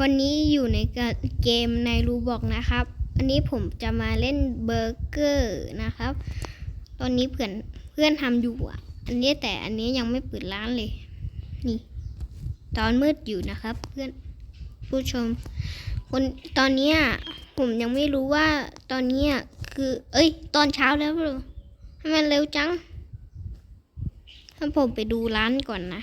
วันนี้อยู่ในเกมในรูบอกนะครับ อันนี้ผมจะมาเล่นเบอร์เกอร์นะครับ ตอนนี้เพื่อนเพื่อนทำอยู่อะ อันนี้แต่อันนี้ยังไม่เปิดร้านเลย นี่ ตอนมืดอยู่นะครับ เพื่อนผู้ชม คนตอนนี้ผมยังไม่รู้ว่าตอนนี้คือ เอ้ย ตอนเช้าแล้วเหรอทำไมเร็วจังถ้าผมไปดูร้านก่อนนะ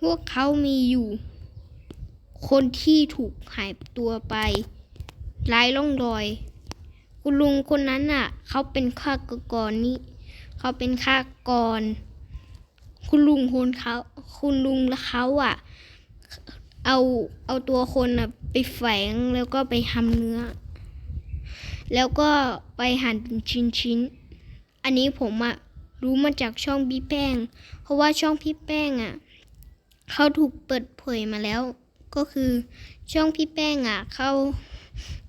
พวกเขามีอยู่ คนที่ถูกหายตัวไปไร้ร่องรอย คุณลุงคนนั้นน่ะ เขาเป็นฆาตกรนี่เขาเป็นฆาตกร คุณลุงคนเขาคุณลุงและเขาอะ เอาเอาตัวคนอะ ไปแฝงแล้วก็ไปทำเนื้อ แล้วก็ไปหั่นเป็นชิ้นๆอันนี้ผมอะรู้มาจากช่องพี่แป้ง เพราะว่าช่องพี่แป้งอะ เขาถูกเปิดเผยมาแล้ว ก็คือช่องพี่แป้งอะเขา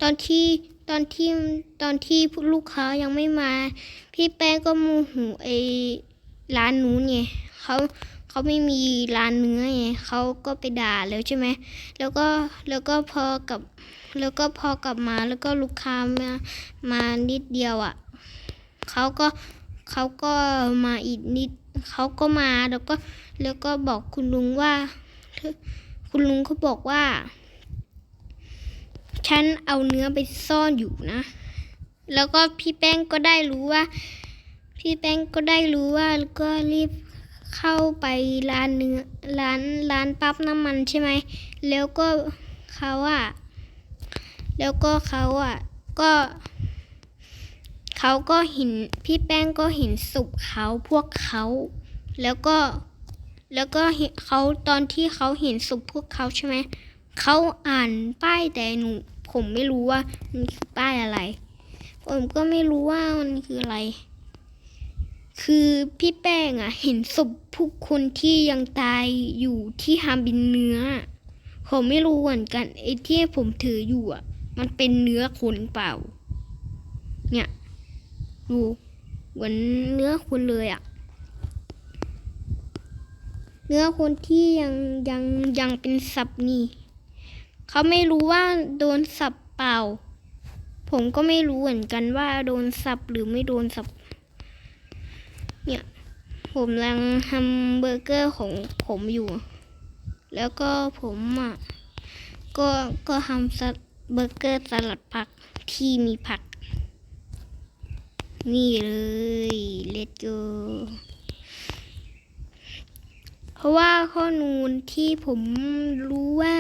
ตอนที่ตอนที่ตอนที่ลูกค้ายังไม่มา พี่แป้งก็โมูหูไอ้ร้านนู้นไงเขาเขาไม่มีร้านเนื้อไงเขาก็ไปด่าแล้วใช่ไหมแล้วก็แล้วก็พอกับแล้วก็พอกลับมาแล้วก็ลูกค้ามามานิดเดียวอะเขาก็เขาก็มาอีกนิดเขาก็มาแล้วก็ แล้วก็บอกคุณลุงว่า คุณลุงเขาบอกว่า ฉันเอาเนื้อไปซ่อนอยู่นะ แล้วก็พี่แป้งก็ได้รู้ว่า พี่แป้งก็ได้รู้ว่าแล้วก็รีบเข้าไปร้านเนื้อร้านร้านปั๊บน้ำมันใช่ไหม แล้วก็เขาอะแล้วก็เขาอะก็เขาก็เห็นพี่แป้งก็เห็นศพเขาพวกเขา แล้วก็ แล้วก็เขาตอนที่เขาเห็นศพพวกเขาใช่ไหมเขาอ่านป้ายแต่หนูผมไม่รู้ว่ามันคือป้ายอะไร ผมก็ไม่รู้ว่ามันคืออะไร คือพี่แป้งอะเห็นศพผู้คนที่ยังตายอยู่ที่ทำเป็นเนื้อ ผมไม่รู้เหมือนกันไอ้ที่ผมถืออยู่อะมันเป็นเนื้อคนเปล่า เนี่ย ดูเหมือนเนื้อคนเลยอะ เนื้อคนที่ยังยังยังเป็นสับนี่ เขาไม่รู้ว่าโดนสับเปล่า ผมก็ไม่รู้เหมือนกันว่าโดนสับหรือไม่โดนสับ เนี่ย ผมกำลังทำเบอร์เกอร์ของผมอยู่ แล้วก็ผมอะ ก็ก็ทำซัเบอร์เกอร์สลัดผักที่มีผัก นี่เลย let's go เพราะว่าข้อมูลที่ผมรู้ว่า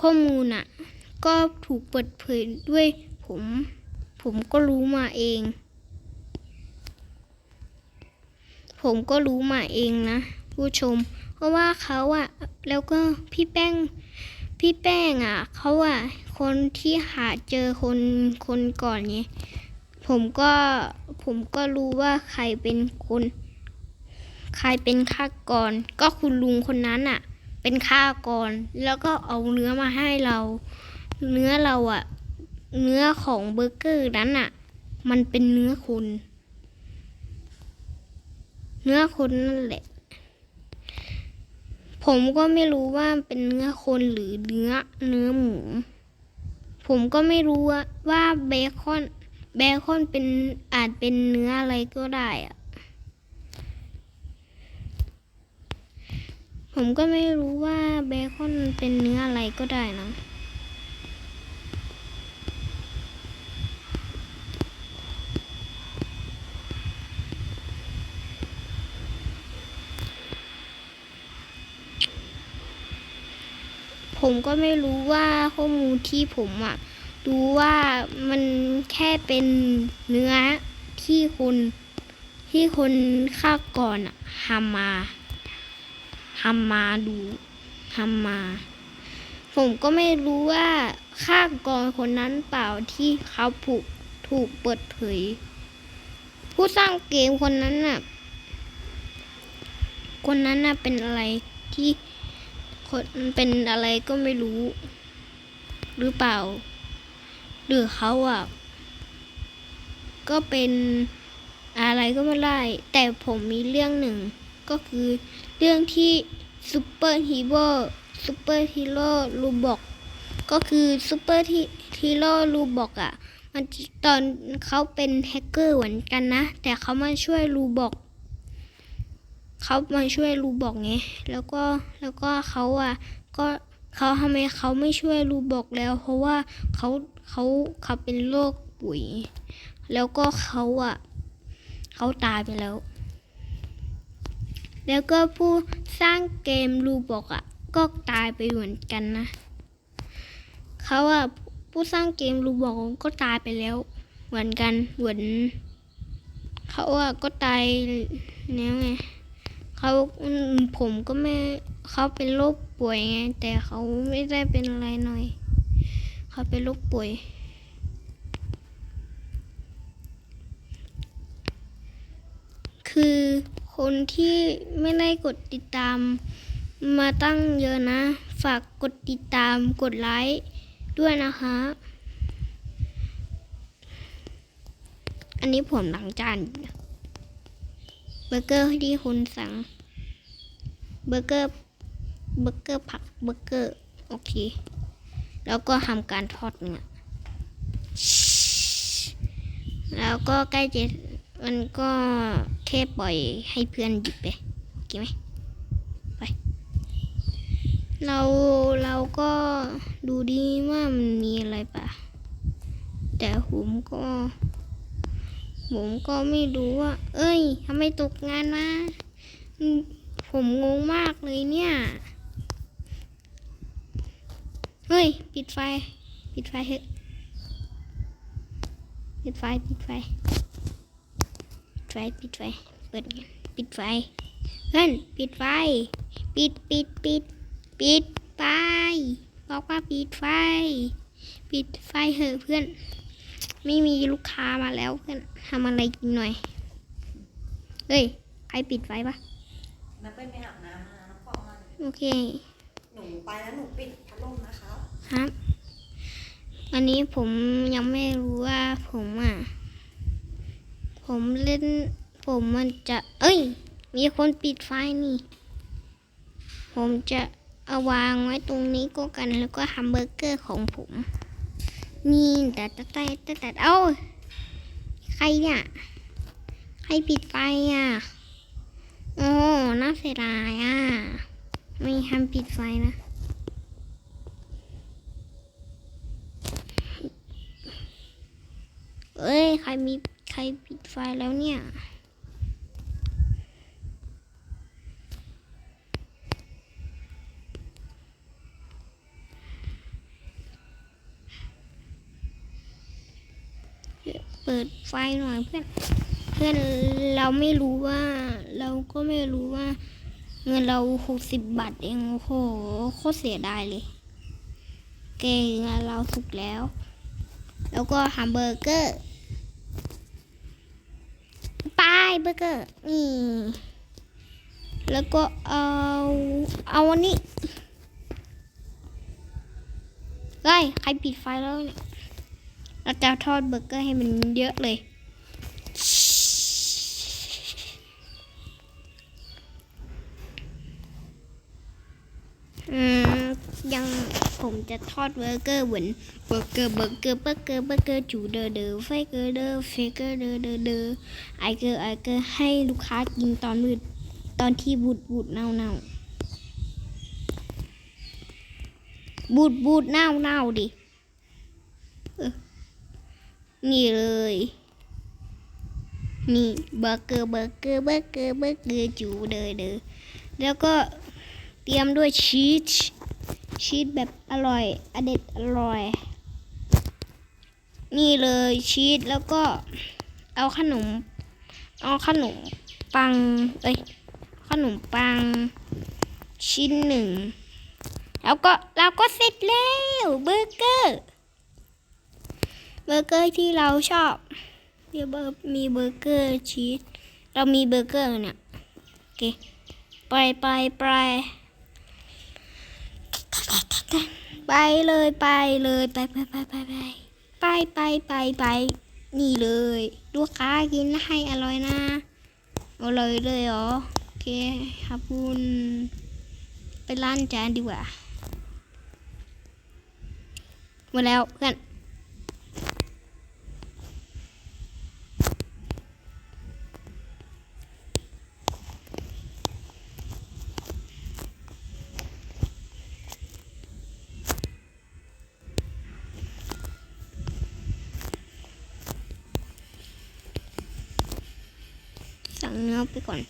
ข้อมูลอะ ก็ถูกเปิดเผยด้วยผม ผมก็รู้มาเอง ผมก็รู้มาเองนะผู้ชม เพราะว่าเขาอะแล้วก็พี่แป้ง พี่แป้งอะเขาอะคนที่หาเจอคนคนก่อนไงผมก็ผมก็รู้ว่าใครเป็นคน ใครเป็นฆาตกร ก็คุณลุงคนนั้นอะเป็นฆาตกร แล้วก็เอาเนื้อมาให้เรา เนื้อเราอะเนื้อของเบอร์เกอร์นั้นอะมันเป็นเนื้อคน เนื้อคนนั่นแหละ ผมก็ไม่รู้ว่าเป็นเนื้อคนหรือเนื้อเนื้อหมู ผมก็ไม่รู้ว่าว่าเบคอนเบคอนเป็นอาจเป็นเนื้ออะไรก็ได้อะ ผมก็ไม่รู้ว่าเบคอนเป็นเนื้ออะไรก็ได้นะ ผมก็ไม่รู้ว่าข้อมูลที่ผมอะดูว่ามันแค่เป็นเนื้อที่คนที่คนฆ่าก่อนอะทำมา ทำมาดูทำมา ผมก็ไม่รู้ว่าฆาตกรคนนั้นเปล่าที่เขาผูกถูกเปิดเผย ผู้สร้างเกมคนนั้นน่ะ คนนั้นน่ะเป็นอะไรที่คนเป็นอะไรก็ไม่รู้ หรือเปล่า หรือเขาอะ ก็เป็นอะไรก็ไม่ได้ แต่ผมมีเรื่องหนึ่ง ก็คือเรื่องที่ซูเปอร์ฮีโร่ซูเปอร์ฮีโร่รูบอกก็คือซูเปอร์ฮีโร่รูบอกอะมันตอนเขาเป็นแฮกเกอร์เหมือนกันนะ แต่เขามาช่วยรูบอกเขามาช่วยรูบอกไงแล้วก็แล้วก็เขาอะก็เขาทำไมเขาไม่ช่วยรูบอกแล้ว เพราะว่าเขาเขาเขาเป็นโรคปุ๋ย แล้วก็เขาอะเขาตายไปแล้ว แล้วก็ผู้สร้างเกมรูบอกอะก็ตายไปเหมือนกันนะเขาอะผู้สร้างเกมรูบอกก็ตายไปแล้ว เหมือนกันเหมือนเขาอะก็ตายแล้วไงเขาผมก็ไม่เขาเป็นโรคป่วยไง แต่เขาไม่ได้เป็นอะไรหน่อย เขาเป็นโรคป่วย คือ คนที่ไม่ได้กดติดตาม มาตั้งเยอะนะ ฝากกดติดตามกดไลค์ด้วยนะคะ อันนี้ผมหลังจานเบอร์เกอร์ที่คุณสั่ง เบอร์เกอร์ เบอร์เกอร์ผัก เบอร์เกอร์ โอเค แล้วก็ทำการทอดเนื้อแล้วก็ใกล้จะมันก็ ค่ปล่อยให้เพื่อนหยิบไปโอเคไหมไป เราเราก็ดูดีว่ามันมีอะไรปะแต่ผมก็ ผมก็ไม่รู้ว่า เอ้ยทำไมตกงานมาผมงงมากเลยเนี่ย เฮ้ย ปิดไฟ ปิดไฟเถอะ ปิดไฟ ปิดไฟ ไฟปิดไฟเปิดงานปิดไฟเพื่อนปิดไฟ ปิดปิดปิดปิดไฟบอกว่าปิดไฟ ปิดไฟเหอะเพื่อน ไม่มีลูกค้ามาแล้วเพื่อนทำอะไรกินหน่อยเฮ้ยใครปิดไฟปะน้ำเป็นไปอาบน้ำมาน้ำฟองมาโอเค หนูไปแล้วหนูปิดพัดลมนะคะครับ อันนี้ผมยังไม่รู้ว่าผมอะ ผมเล่น ผมมันจะ เอ้ย มีคนปิดไฟนี่ ผมจะเอาวางไว้ตรงนี้ก็กันแล้วก็แฮมเบอร์เกอร์ของผม นี่แต่แต่แต่แต่เอ้าใครเนี่ยใครปิดไฟอะ โอ้น่าเสียดายอะ ไม่ห้ามปิดไฟนะ เอ้ย ใครมี ใครปิดไฟแล้วเนี่ย เปิดไฟหน่อยเพื่อน เพื่อนเราไม่รู้ว่า เราก็ไม่รู้ว่า เงินเราหกสิบบาทเองโอ้โหโคตรเสียดายเลยเก่งเราถูกแล้ว แล้วก็แฮมเบอร์เกอร์ ปายเบอร์เกอร์นี่แล้วก็เอาเอาอันนี้เฮ้ยใครปิดไฟแล้วเนี่ยเราจะทอดเบอร์เกอร์ให้มันเยอะเลย อืมยัง ผมจะทอดเบอร์เกอร์เหมือนเบอร์เกอร์เบอร์เกอร์เบอร์เกอร์เบอร์เกอร์จูเดอเดอไฟเกอร์เดอเฟเกอร์เดอเดอเดอไอเกอร์ไอเกอร์ให้ลูกค้ากินตอนมืดตอนที่บูดบูดเน่าเน่าบูดบูดเน่าเน่าดินี่เลย นี่เบอร์เกอร์เบอร์เกอร์เบอร์เกอร์เบอร์เกอร์จูเดอเดอแล้วก็เตรียมด้วยชีส ชีสแบบอร่อยอเด็ดอร่อย นี่เลยชีสแล้วก็เอาขนม เอาขนมปัง เอ้ย ขนมปัง ชิ้นหนึ่ง แล้วก็เราก็เสร็จแล้วเบอร์เกอร์ เบอร์เกอร์ที่เราชอบมีเบอร์มีเบอร์เกอร์ชีส เรามีเบอร์เกอร์เนี่ยโอเคไปไปไป ไปเลยไปเลยไปไปไปไปไปไปไปไปไปนี่เลยลูกค้ากินให้อร่อยนะอร่อยเลยเหรอโอเคครับคุณไปร้านจานดีกว่าหมดแล้วเพื่อน เนื้อไปก่อน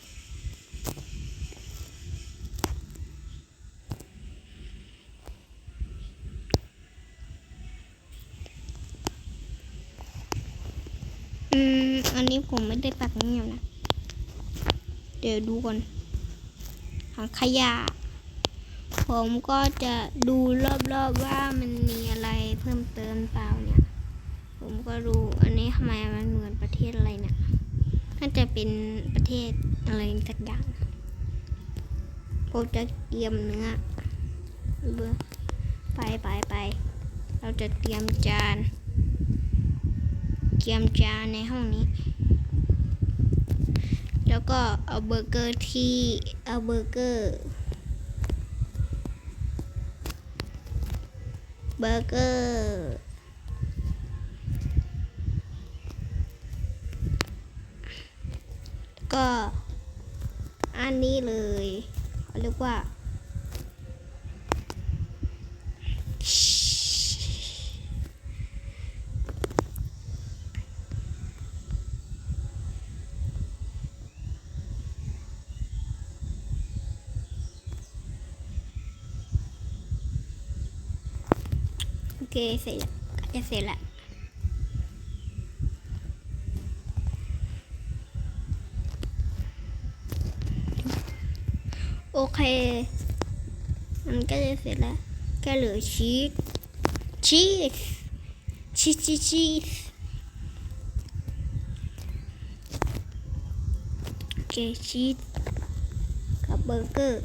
อืม อันนี้ผมไม่ได้ปักเงียบนะ เดี๋ยวดูก่อนถังขยะ ผมก็จะดูรอบๆว่ามันมีอะไรเพิ่มเติมเปล่าเนี่ย ผมก็ดูอันนี้ทำไมมันเหมือนประเทศอะไรเนี่ย น่าจะเป็นประเทศอะไรสักอย่างผมจะเตรียมเนื้อไปไปไป เราจะเตรียมจาน เตรียมจานในห้องนี้ แล้วก็เอาเบอร์เกอร์ที่เอาเบอร์เกอร์เบอร์เกอร์ ก็อันนี้เลยเขาเรียกว่าโอเคเสร็จแล้วจะเสร็จแล้ว โอเค มันก็จะเสร็จแล้วแค่เหลือชีสชีสชีสชีสชีสโอเคชีสกับเบอร์เกอร์